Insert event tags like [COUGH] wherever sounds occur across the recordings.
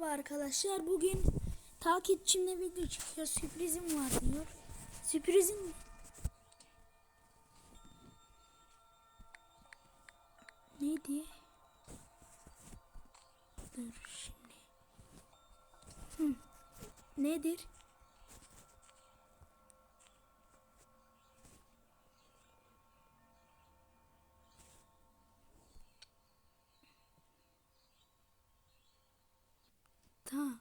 Merhaba arkadaşlar. Bugün takipçimle video çekiyor. Sürprizim var diyor. Sürprizim mi? Neydi? Dur şimdi. Hı. Nedir? Tamam.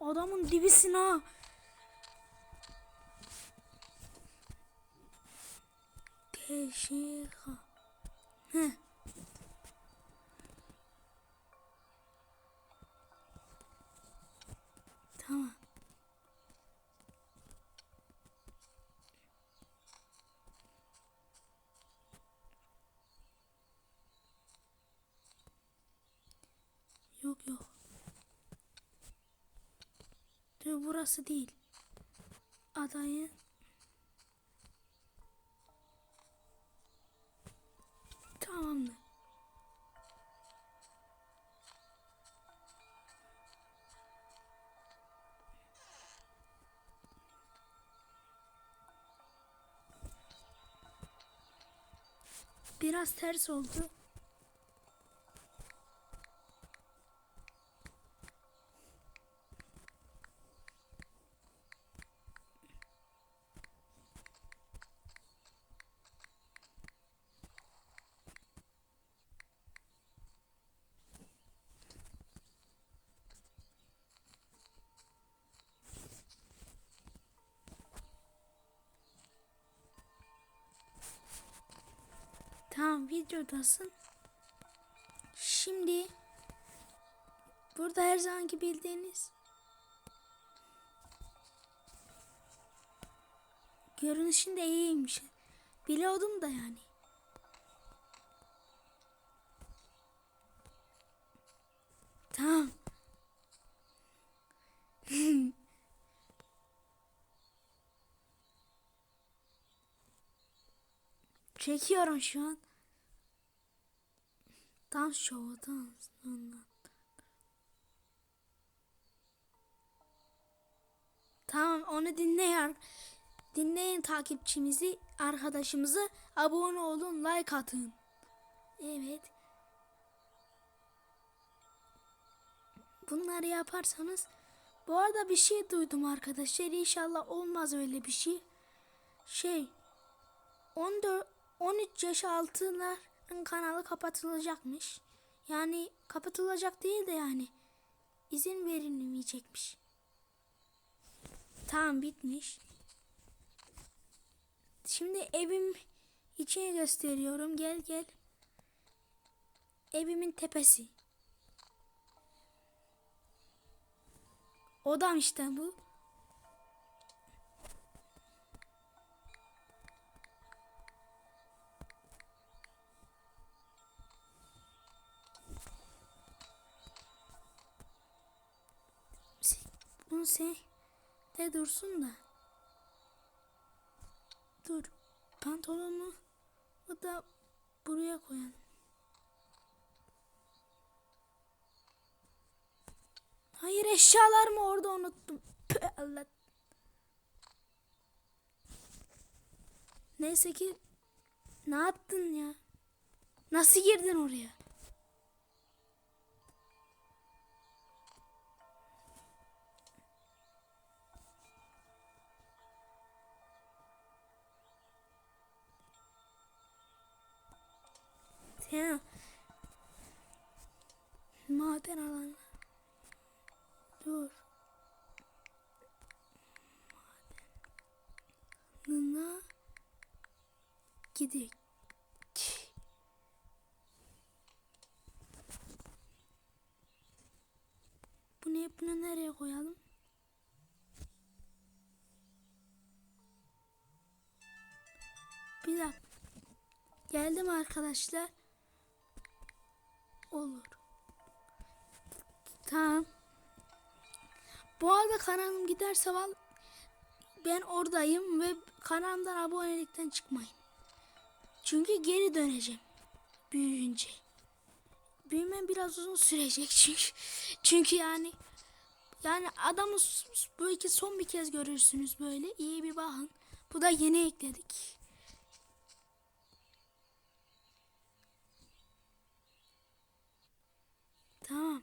Adamın dibisin ha. Teşekkür. Heh. Tamam. Yok yok. Burası değil. Adayı. Tamamdır. Biraz ters oldu. Tamam videodasın. Şimdi burada her zamanki bildiğiniz görünüşünde iyiymiş. Biliyordum da yani. Tamam. [LAUGHS] Çekiyorum şu an. Dans şovu dans. Tamam onu dinleyin. Dinleyin takipçimizi, arkadaşımızı. Abone olun, like atın. Evet. Bunları yaparsanız bu arada bir şey duydum arkadaşlar. İnşallah olmaz öyle bir şey. Şey 14 13 yaş altıların kanalı kapatılacakmış. Yani kapatılacak değil de yani izin verilmeyecekmiş. Tamam bitmiş. Şimdi evim içine gösteriyorum. Gel gel. Evimin tepesi. Odam işte bu. Sen de dursun da. Dur. Pantolonu bu da buraya koyalım. Hayır eşyalarımı orada unuttum. Allah. Neyse ki ne yaptın ya? Nasıl girdin oraya? Ya. Maden alanı. Dur. Madenına gidelim. Bu ne? Bunu nereye koyalım? Bir dakika. Geldim arkadaşlar. Olur. Tamam. Bu arada kanalım giderse val ben oradayım ve kanalımdan abonelikten çıkmayın. Çünkü geri döneceğim büyüyünce. Büyümem biraz uzun sürecek [LAUGHS] çünkü. Çünkü yani yani adamı belki son bir kez görürsünüz böyle. İyi bir bakın. Bu da yeni ekledik. Tamam.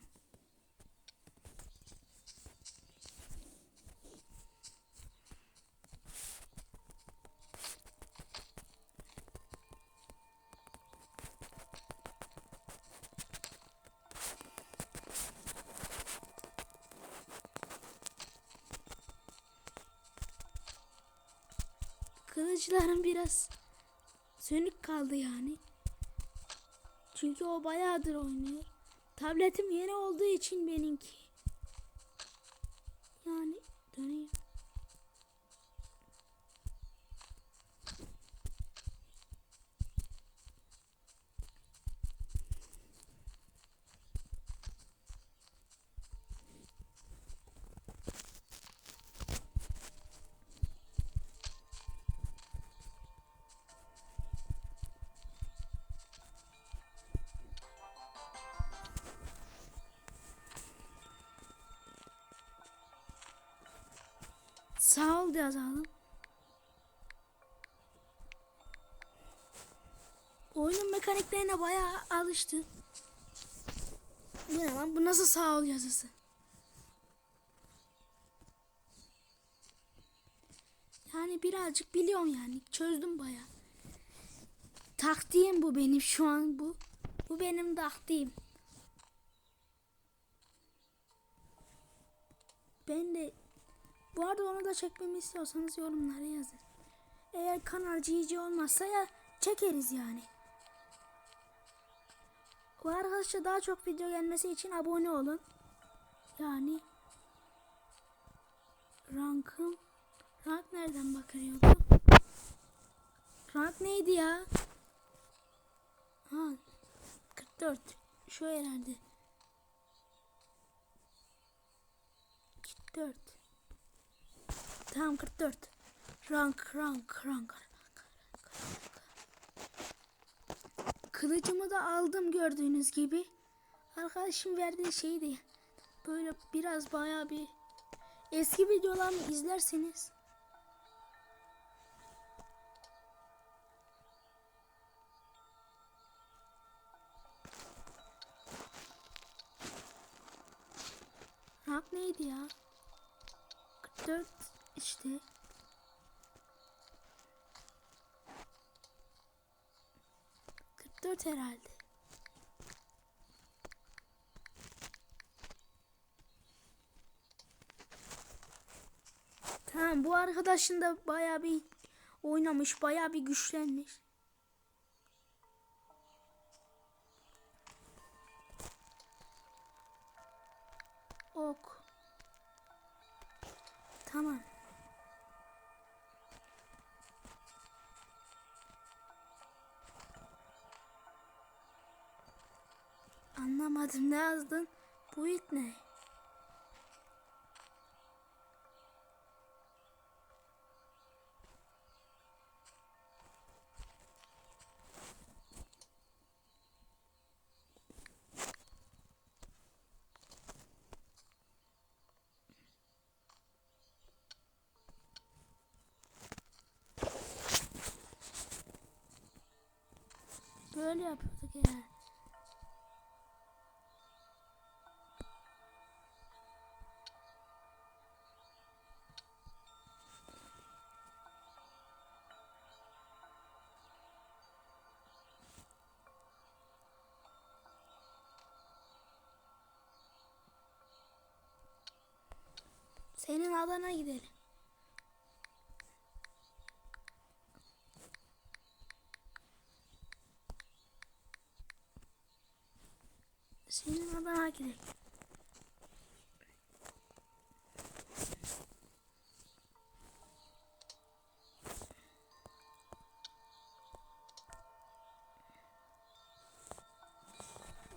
Kılıçlarım biraz sönük kaldı yani. Çünkü o bayağıdır oynuyor. Tabletim yeni olduğu için benimki. Yani döneyim. Sağ ol yazalım. Oyunun mekaniklerine bayağı alıştım. Bu ne lan? Bu nasıl sağ ol yazısı? Yani birazcık biliyorum yani. Çözdüm bayağı. Taktiğim bu benim şu an bu. Bu benim taktiğim. Ben de bu arada onu da çekmemi istiyorsanız yorumlara yazın. Eğer kanal GG olmazsa ya çekeriz yani. Bu arkadaşlar daha çok video gelmesi için abone olun. Yani rankım rank nereden bakıyordu? Rank neydi ya? Ha 44 şu herhalde. 44 Tamam 44. Rank rank rank. Kılıcımı da aldım gördüğünüz gibi. Arkadaşım verdiği şeyi de böyle biraz bayağı bir eski videolarımı izlerseniz Rank neydi ya? 44 işte. Kırk dört herhalde. Tamam bu arkadaşın da baya bir oynamış, baya bir güçlenmiş. Ok. Tamam. Anlamadım ne yazdın? Bu ilk ne? Böyle yapıyorduk ya. Senin alana gidelim. Senin alana gidelim.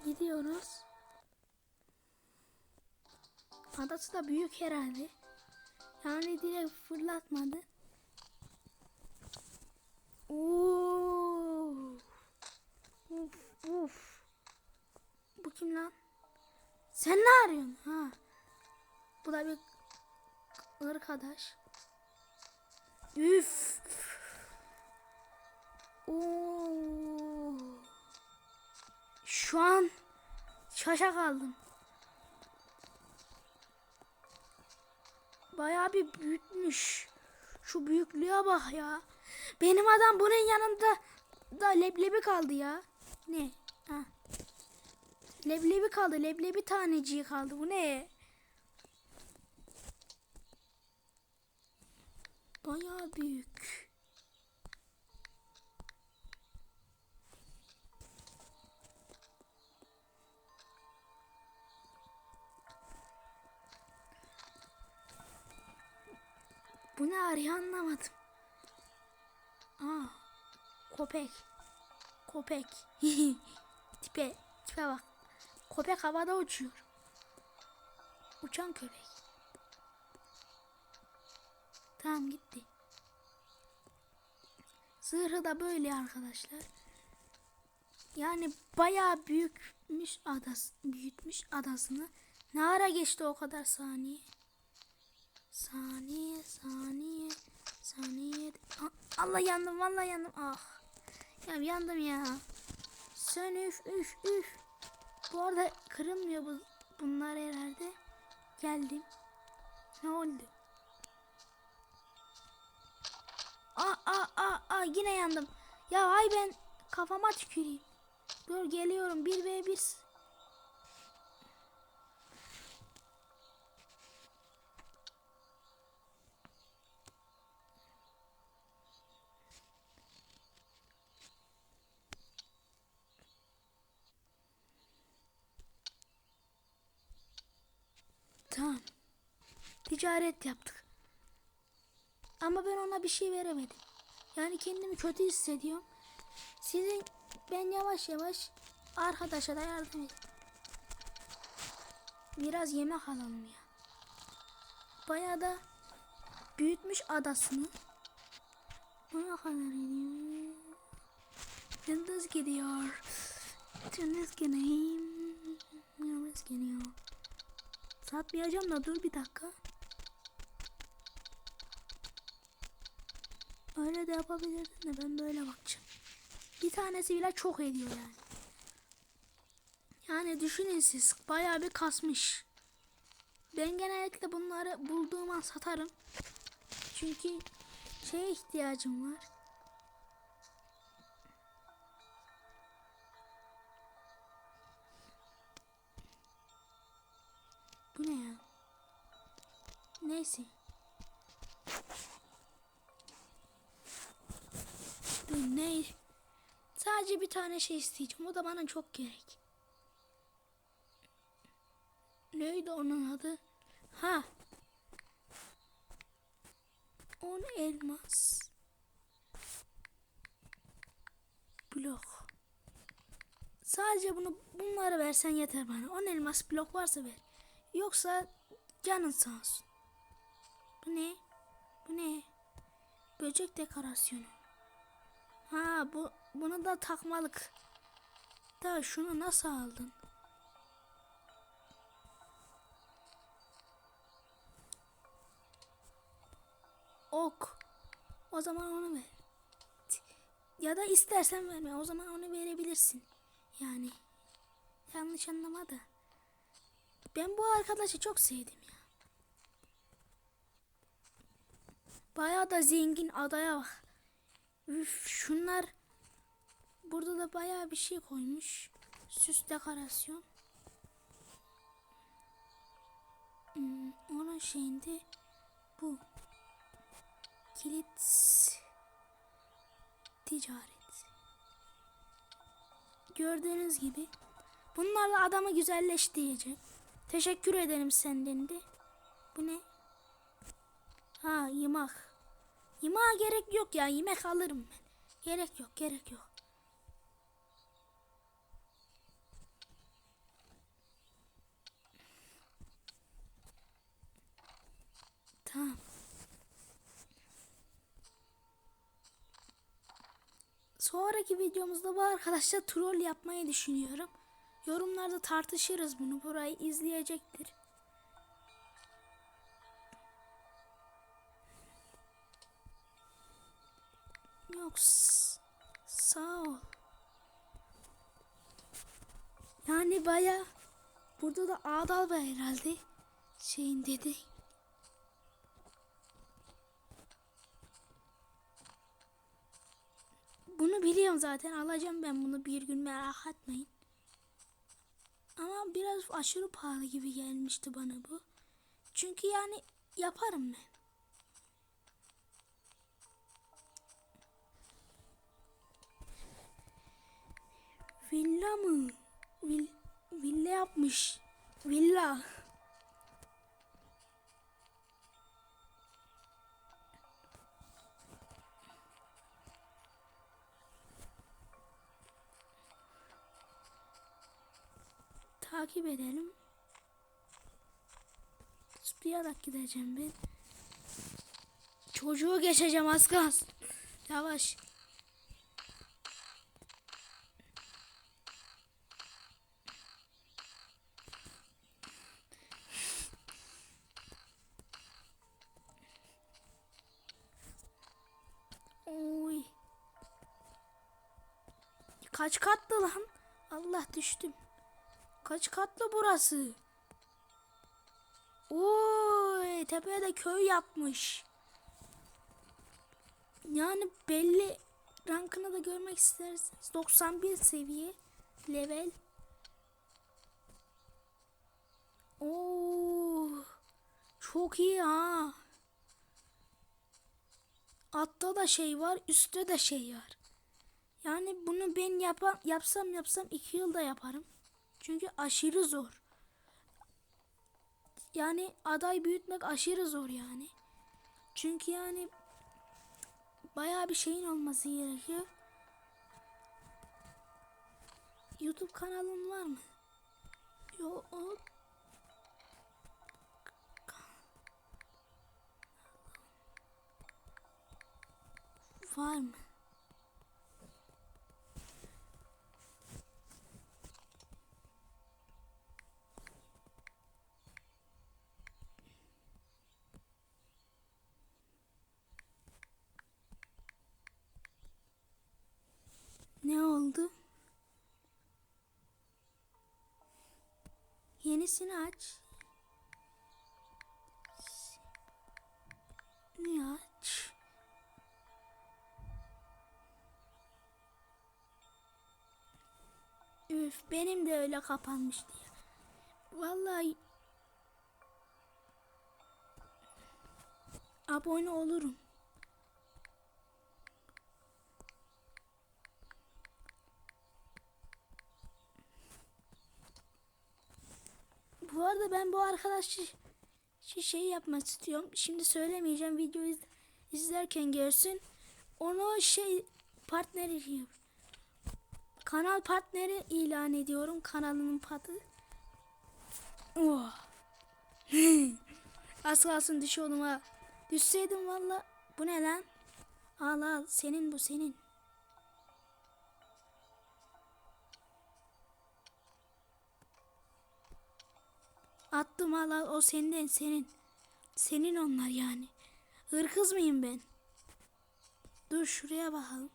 Gidiyoruz. Adası da büyük herhalde. Yani direkt fırlatmadı. Oo. Uf uf. Bu kim lan? Sen ne arıyorsun? Ha. Bu da bir arkadaş. Üf. Oo. Şu an şaşa kaldım. Bayağı bir büyütmüş. Şu büyüklüğe bak ya. Benim adam bunun yanında da leblebi kaldı ya. Ne? Ha. Leblebi kaldı. Leblebi taneciği kaldı. Bu ne? Bayağı büyük. Bu ne arıyor anlamadım. Aa, köpek. Köpek. [LAUGHS] tipe, tipe bak. Köpek havada uçuyor. Uçan köpek. Tamam gitti. Zırhı da böyle arkadaşlar. Yani bayağı büyükmüş adas büyütmüş adasını. Ne ara geçti o kadar saniye? Saniye, saniye, saniye. Allah yandım, vallahi yandım. Ah. Ya yandım ya. Sen üf üf üf. Bu arada kırılmıyor bu bunlar herhalde. Geldim. Ne oldu? Aa aa aa aa yine yandım. Ya ay ben kafama tüküreyim. Dur geliyorum 1 Tamam. Ticaret yaptık. Ama ben ona bir şey veremedim. Yani kendimi kötü hissediyorum. Sizin ben yavaş yavaş arkadaşa da yardım edin. Biraz yemek alalım ya. Bayağı da büyütmüş adasını. Bu ne kadar ediyor? Yıldız gidiyor. Yıldız gideyim. Yıldız gidiyor. Satmayacağım da dur bir dakika. Öyle de yapabilirdin de ben böyle bakacağım. Bir tanesi bile çok ediyor yani. Yani düşünün siz bayağı bir kasmış. Ben genellikle bunları bulduğum an satarım. Çünkü şeye ihtiyacım var. Neyse. Ne? Sadece bir tane şey isteyeceğim. O da bana çok gerek. Neydi onun adı? Ha. On elmas. Blok. Sadece bunu bunları versen yeter bana. On elmas blok varsa ver. Yoksa canın sağ olsun. Bu ne? Bu ne? Böcek dekorasyonu. Ha bu bunu da takmalık. Da şunu nasıl aldın? Ok. O zaman onu ver. Ya da istersen verme. O zaman onu verebilirsin. Yani yanlış anlama da. Ben bu arkadaşı çok sevdim ya. Bayağı da zengin adaya bak. Üf, şunlar burada da bayağı bir şey koymuş. Süs dekorasyon. Hmm, onun şeyinde bu. Kilit ticaret. Gördüğünüz gibi bunlarla adamı güzelleştireceğim. Teşekkür ederim senden de. Bu ne? Ha yemek. Yemeğe gerek yok ya. Yemek alırım ben. Gerek yok gerek yok. Tamam. Sonraki videomuzda bu arkadaşla troll yapmayı düşünüyorum. Yorumlarda tartışırız bunu. Burayı izleyecektir. Yok s- sağ ol. Yani baya burada da Adal var herhalde. Şeyin dedi. Bunu biliyorum zaten. Alacağım ben bunu bir gün merak etmeyin. Ama biraz aşırı pahalı gibi gelmişti bana bu. Çünkü yani yaparım ben. Villa mı? Vil, villa yapmış. Villa. Takip edelim. Zıplayarak gideceğim ben. Çocuğu geçeceğim az kalsın. Yavaş. Oy. Kaç katlı lan? Allah düştüm. Kaç katlı burası? Oy, tepeye de köy yapmış. Yani belli rankını da görmek isterseniz 91 seviye level. Oo, çok iyi ha. Altta da şey var, üstte de şey var. Yani bunu ben yapam, yapsam yapsam iki yılda yaparım. Çünkü aşırı zor. Yani aday büyütmek aşırı zor yani. Çünkü yani bayağı bir şeyin olması gerekiyor. YouTube kanalın var mı? Yok. Var mı? Ne oldu? Yenisini aç. Benim de öyle kapanmıştı ya. Vallahi abone olurum. Bu arada ben bu arkadaşı şey yapmak istiyorum. Şimdi söylemeyeceğim. Video iz- izlerken görsün. Onu şey partneri yap- Kanal partneri ilan ediyorum. Kanalının patı. Oh. [LAUGHS] Az kalsın düşüyordum ha. Düşseydim valla. Bu ne lan? Al al. Senin bu senin. Attım al al o senden senin. Senin onlar yani. Hırkız mıyım ben? Dur şuraya bakalım.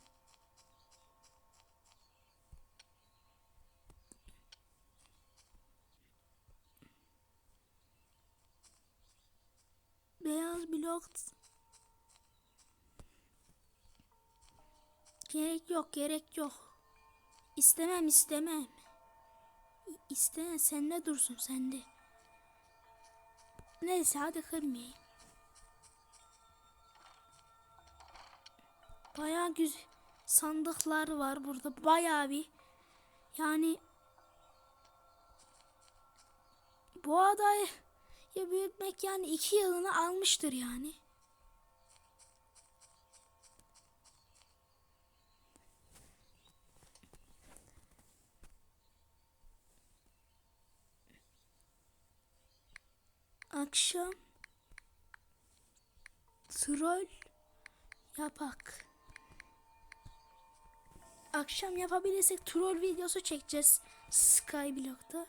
Beyaz blok. Gerek yok gerek yok. İstemem istemem. İ- İstemem sende dursun sende. Neyse hadi kırmayayım. Bayağı güzel sandıklar var burada. Bayağı bir. Yani bu adayı ya büyütmek yani iki yılını almıştır yani. Akşam troll yapak. akşam yapabilirsek troll videosu çekeceğiz Skyblock'ta.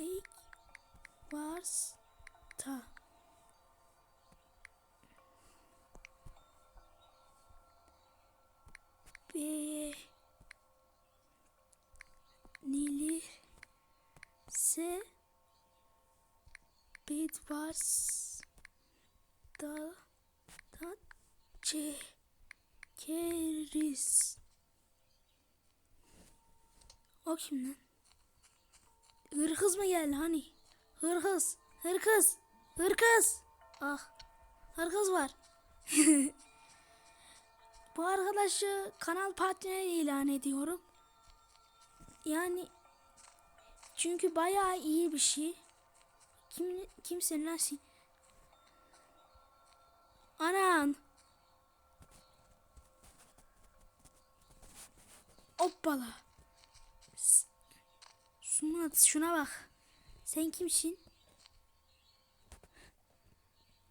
Ey varsa beğenilirse Bedwars da da çekeriz. O kim lan? Hırkız mı geldi hani? Hırkız, hırkız, hırkız. Ah, hırkız var. [LAUGHS] Bu arkadaşı kanal partneri ilan ediyorum. Yani çünkü bayağı iyi bir şey. Kim kimsin lan sen? Anan. Hoppala. S- Şuna, bak. Sen kimsin?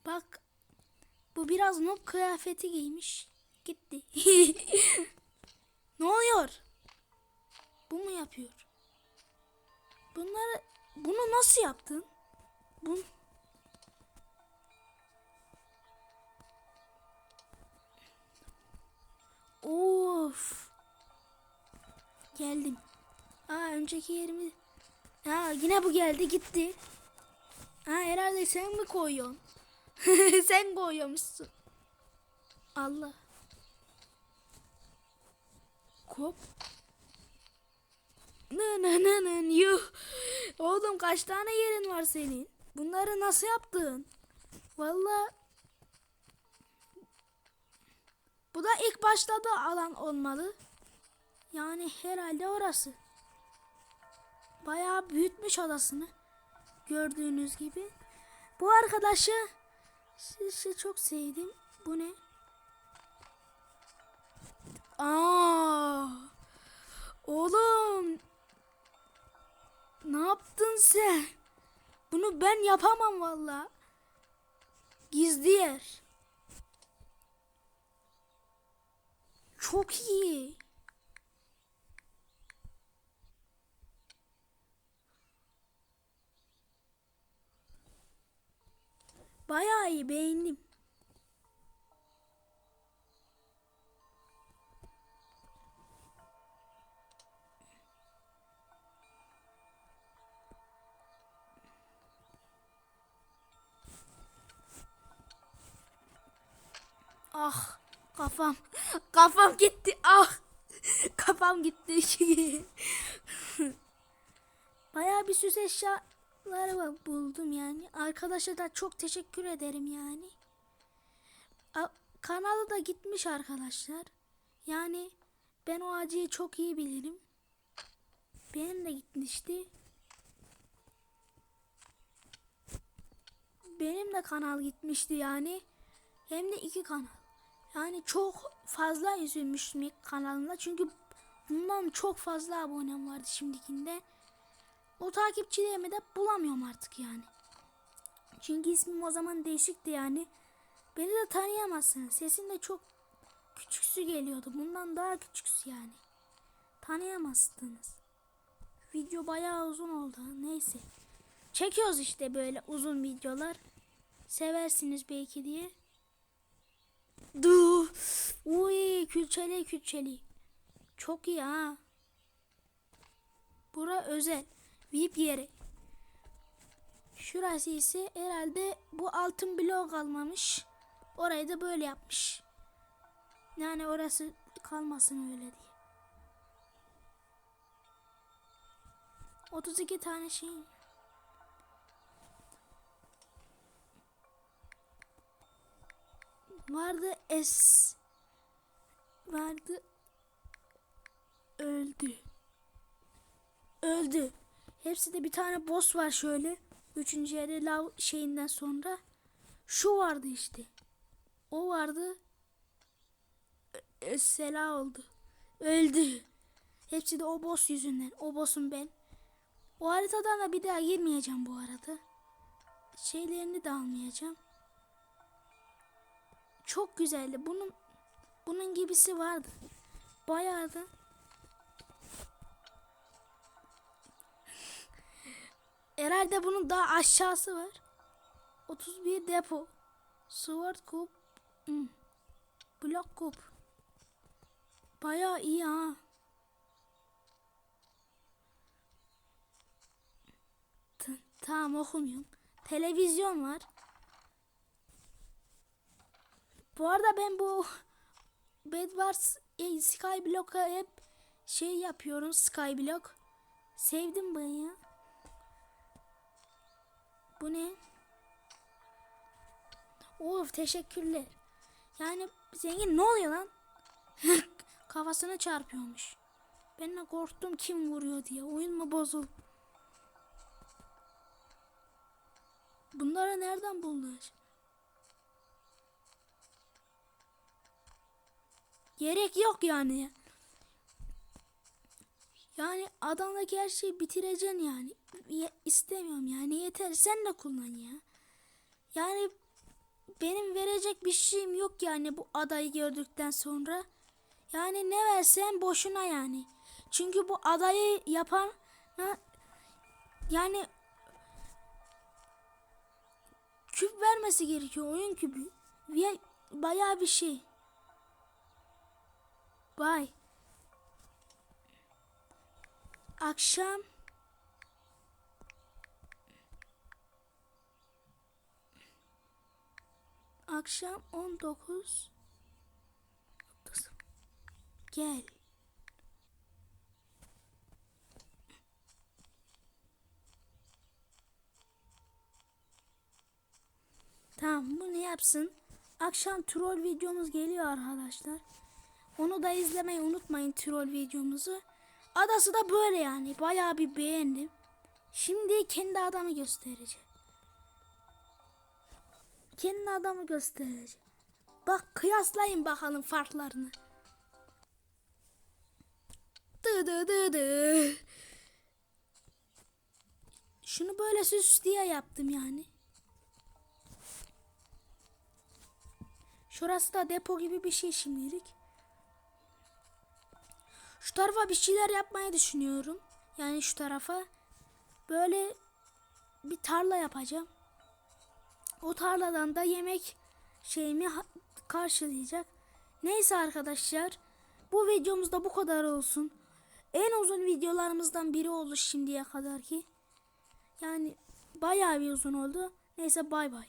Bak. Bu biraz noob kıyafeti giymiş. Gitti. [LAUGHS] ne oluyor? Bu mu yapıyor? Bunları bunu nasıl yaptın? Bun Of. Geldim. Aa önceki yerimi. Ha yine bu geldi gitti. Ha herhalde sen mi koyuyorsun? [LAUGHS] sen koyuyormuşsun. Allah. Kop. Nı nı nı nı yuh. Oğlum kaç tane yerin var senin? Bunları nasıl yaptın? Vallahi bu da ilk başladığı alan olmalı. Yani herhalde orası. Bayağı büyütmüş adasını. Gördüğünüz gibi. Bu arkadaşı sizi çok sevdim. Bu ne? Aa! Oğlum ne yaptın sen? Bunu ben yapamam valla. Gizli yer. Çok iyi. Bayağı iyi beğendim. Ah kafam. Kafam gitti. Ah. [LAUGHS] Kafam gitti. [LAUGHS] Bayağı bir süs eşyaları var- buldum yani. Arkadaşa da çok teşekkür ederim yani. A- kanalı da gitmiş arkadaşlar. Yani ben o acıyı çok iyi bilirim. Benim de gitmişti. Benim de kanal gitmişti yani. Hem de iki kanal. Yani çok fazla üzülmüştüm ilk kanalımda. Çünkü bundan çok fazla abonem vardı şimdikinde. O takipçilerimi de bulamıyorum artık yani. Çünkü ismim o zaman değişikti yani. Beni de tanıyamazsınız. Sesim de çok küçüksü geliyordu. Bundan daha küçüksü yani. Tanıyamazsınız. Video bayağı uzun oldu. Neyse. Çekiyoruz işte böyle uzun videolar. Seversiniz belki diye. Du. Uy külçeli külçeli. Çok iyi ha. Bura özel. VIP yeri. Şurası ise herhalde bu altın blok kalmamış. Orayı da böyle yapmış. Yani orası kalmasın öyle diye. 32 tane şey. Vardı es. Vardı. Öldü. Öldü. Hepsi de bir tane boss var şöyle. Üçüncü yerde lav şeyinden sonra. Şu vardı işte. O vardı. Sela oldu. Öldü. Hepsi de o boss yüzünden. O boss'um ben. O haritadan da bir daha girmeyeceğim bu arada. Şeylerini de almayacağım. çok güzeldi. Bunun bunun gibisi vardı. Bayağı da Herhalde bunun daha aşağısı var. 31 depo. Sword Cup. Hmm. Block Cup. Bayağı iyi ha. T- tamam okumuyorum. Televizyon var. Bu arada ben bu [LAUGHS] Bedwars e, Skyblock'a hep şey yapıyorum Skyblock. Sevdim ya. Bu ne? Of teşekkürler. Yani zengin ne oluyor lan? [LAUGHS] Kafasına çarpıyormuş. Ben de korktum kim vuruyor diye. Oyun mu bozul? Bunları nereden buldular? Gerek yok yani. Yani adamdaki her şeyi bitireceksin yani. İstemiyorum yani yeter sen de kullan ya. Yani benim verecek bir şeyim yok yani bu adayı gördükten sonra. Yani ne versen boşuna yani. Çünkü bu adayı yapan yani küp vermesi gerekiyor oyun küpü. Bayağı bir şey. Bay. Akşam Akşam 19 Gel. Tamam bunu yapsın. Akşam troll videomuz geliyor arkadaşlar. Onu da izlemeyi unutmayın troll videomuzu. Adası da böyle yani. Bayağı bir beğendim. Şimdi kendi adamı göstereceğim. Kendi adamı göstereceğim. Bak kıyaslayın bakalım farklarını. Dı dı dı dı. Şunu böyle süs diye yaptım yani. Şurası da depo gibi bir şey şimdilik. Şu tarafa bir şeyler yapmayı düşünüyorum. Yani şu tarafa böyle bir tarla yapacağım. O tarladan da yemek şeyimi karşılayacak. Neyse arkadaşlar. Bu videomuzda bu kadar olsun. En uzun videolarımızdan biri oldu şimdiye kadar ki. Yani bayağı bir uzun oldu. Neyse bay bay.